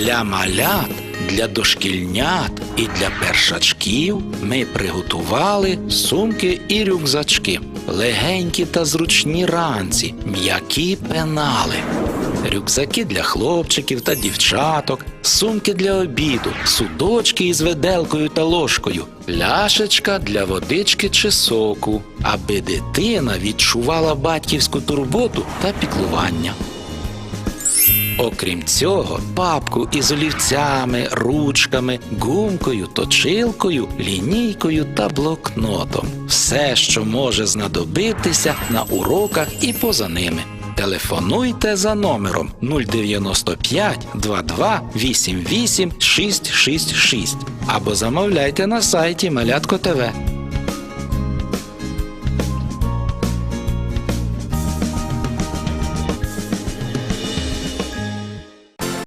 Для малят, для дошкільнят і для першачків ми приготували сумки і рюкзачки, легенькі та зручні ранці, м'які пенали. Рюкзаки для хлопчиків та дівчаток, сумки для обіду, судочки із виделкою та ложкою, ляшечка для водички чи соку, аби дитина відчувала батьківську турботу та піклування. Окрім цього, папку із олівцями, ручками, гумкою, точилкою, лінійкою та блокнотом. Все, що може знадобитися на уроках і поза ними. Телефонуйте за номером 095 22 88 666 або замовляйте на сайті Малятко ТВ.